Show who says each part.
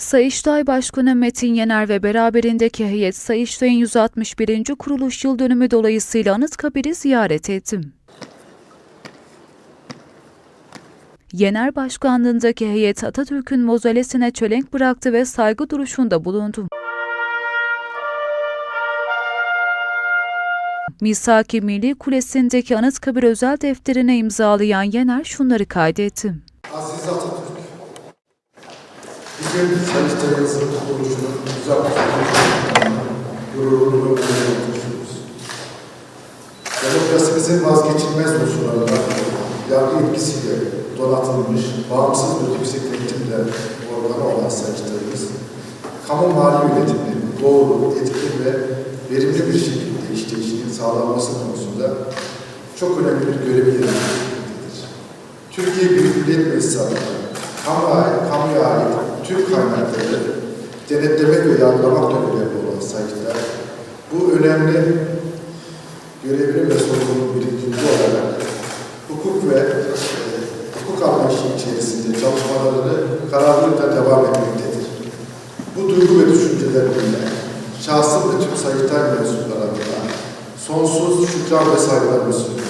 Speaker 1: Sayıştay Başkanı Metin Yener ve beraberindeki heyet Sayıştay'ın 161. kuruluş yıl dönümü dolayısıyla Anıtkabir'i ziyaret etti. Yener başkanlığındaki heyet Atatürk'ün mozolesine çelenk bıraktı ve saygı duruşunda bulundu. Misaki Milli Kulesi'ndeki Anıtkabir özel defterine imzalayan Yener şunları kaydetti.
Speaker 2: Aziz Atatürk, bizim Sayıştay'ımızın kuruluşunun güzel gururunu yaşıyoruz. Demokrasimizin vazgeçilmez unsurlarından yargı etkisiyle donatılmış, bağımsız bir yüksek eğitimle organı olan Sayıştay'ımız, kamu mali yönetiminin doğru, etkin ve verimli bir şekilde işleyişinin sağlanması konusunda çok önemli bir görevi yerine getirmektedir. Türkiye Büyük Millet Meclisi adına kamuya, ait denetlemek ve yargılamak görevli olan Sayıştay, bu önemli görevinin ve sorumluluğun bilincinde olarak hukuk ve e, hukuk anlayışı içerisinde çalışmalarını kararlılıkla devam etmektedir. Bu duygu ve düşüncelerimle şahsım ve tüm Sayıştay mensupları adına sonsuz şükran ve saygılarımı sunuyorum.